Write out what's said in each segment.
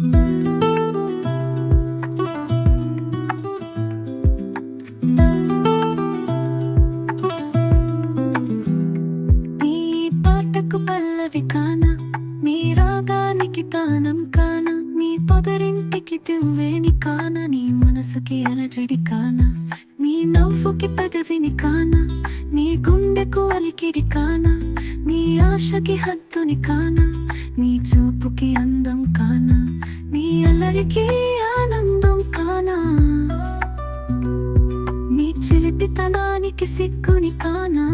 నీ పల్లవి కాన నీ రాగానికి తానం కాన నీ పొదరింటికి దివ్వేని కాన నీ మనసుకి అలజడి కాన నీ నవ్వుకి పెదవిని కాన నీ గుండెకు అలికిడి కాన నీ ఆశకి హద్దుని కానా నీ చూపుకి అందం కానా నీ అల్లరికి ఆనందం కానా? నీ చిలిపితనానికి సిగ్గుని కానా?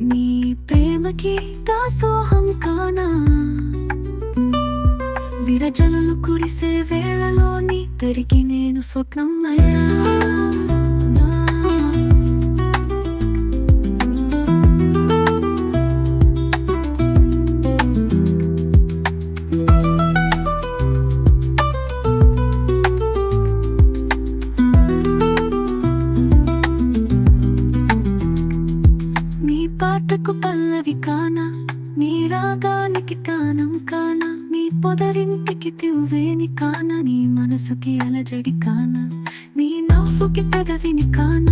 నీ ప్రేమకి దాసోహం కానా? విరజనులు కురిసే వేళలోని తిరిగి నేను స్వప్నం అయ్యా. పాటకు పల్లవి కాన? నీ రాగానికి తానం కాన? నీ పొదరింటికి తివ్వేని కాన? నీ మనసుకి అలజడి కాన? నీ నవ్వుకి పెదవిని కాన?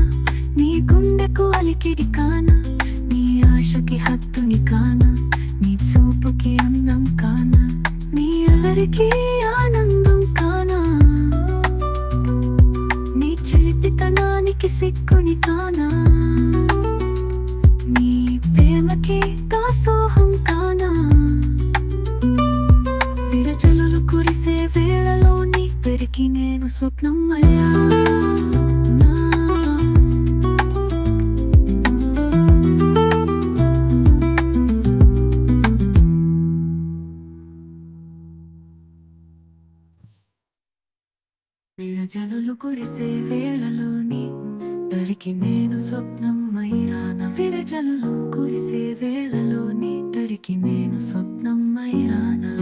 నీ గుండెకు అలికిడి కాన? నీ ఆశకి హత్తుని కాన? నీ చూపుకి అందం కాన? నీ అలరికి ఆనందం కానా? నీ చిలిపితనానికి సిక్కుని కానా? పెరిగి స్వప్నం అయ్యా నా. కురిసే వేళలోని దరికి నేను స్వప్నం మైరాన విరజలులు కురిసే వేళలోని దరికి నేను స్వప్నం మైరానా